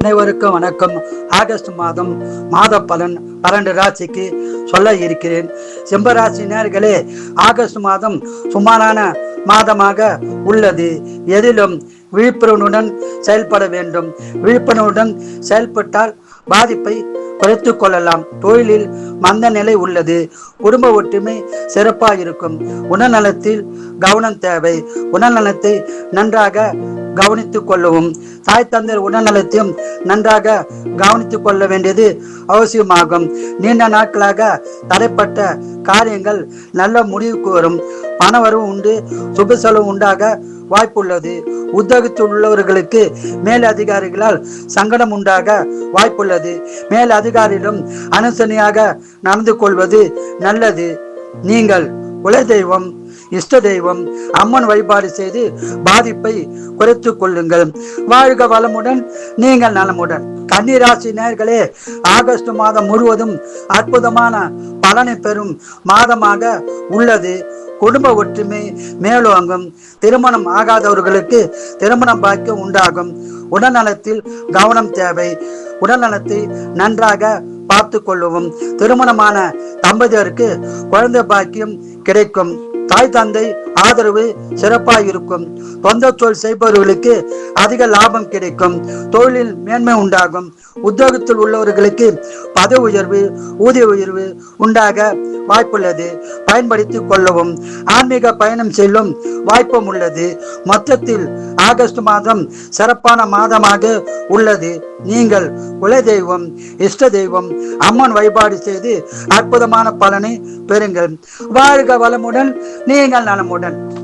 அனைவருக்கும் வணக்கம். ஆகஸ்ட் மாதம் மாத பலன் பன்னெண்டு ராசிக்கு சொல்ல இருக்கிறேன். சிம்பராசி நேர்களே ஆகஸ்ட் மாதம் சுமாரான மாதமாக உள்ளது. எதிலும் விழிப்புணர்வுடன் செயல்பட வேண்டும். விழிப்புணர்வுடன் செயல்பட்டால் பாதிப்பை குறைத்து கொள்ளலாம். தொழிலில் மந்த நிலை உள்ளது. குடும்ப ஒற்றுமை சிறப்பாக இருக்கும் உடல்நலத்தில் கவனம் தேவை. உடல்நலத்தை நன்றாக கவனித்துக் கொள்ளவும். தாய் தந்தையர் உடல்நலத்தையும் நன்றாக கவனித்துக் கொள்ள வேண்டியது அவசியமாகும். நீண்ட நாட்களாக தடைப்பட்ட காரியங்கள் நல்ல முடிவுக்கு வரும். பணவரவு உண்டு சுப செலவு உண்டாக வாய்ப்புள்ளது. உத்தியோகத்தில் உள்ளவர்களுக்கு மேல் அதிகாரிகளால் சங்கடம் உண்டாக வாய்ப்புள்ளது. மேல் அதிகாரியிடம் அனுசரணையாக நடந்து கொள்வது நல்லது. நீங்கள் குலதெய்வம் இஷ்ட தெய்வம் அம்மன் வழிபாடு செய்து பாதிப்பை குறைத்து கொள்ளுங்கள். வாழ்க வளமுடன் நீங்கள் நலமுடன். கன்னிராசி நேர்களே ஆகஸ்ட் மாதம் முழுவதும் அற்புதமான பலனை பெறும் மாதமாக உள்ளது. குடும்ப ஒற்றுமை மேலோங்கும். திருமணம் ஆகாதவர்களுக்கு திருமணம் பாக்கியம் உண்டாகும். உடல்நலத்தில் கவனம் தேவை. உடல்நலத்தை நன்றாக பார்த்து கொள்ளவும். திருமணமான தம்பதியருக்கு குழந்தை பாக்கியம் கிடைக்கும். தாய் தந்தை ஆதரவு சிறப்பாக இருக்கும் சொந்த தொழில் செய்பவர்களுக்கு அதிக லாபம் கிடைக்கும். தொழிலில் மேன்மை உண்டாகும். உத்தியோகத்தில் உள்ளவர்களுக்கு பதவி உயர்வு ஊதிய உயர்வு உண்டாக வாய்ப்புள்ளது. பயன்படுத்திக் கொள்ளவும். ஆன்மீக பயணம் செல்லும் வாய்ப்பும் உள்ளது. மொத்தத்தில் ஆகஸ்ட் மாதம் சிறப்பான மாதமாக உள்ளது. நீங்கள் குலதெய்வம் இஷ்ட தெய்வம் அம்மன் வழிபாடு செய்து அற்புதமான பலனை பெறுங்கள். வாழ்க வளமுடன் நீங்கள் நலமுடன்.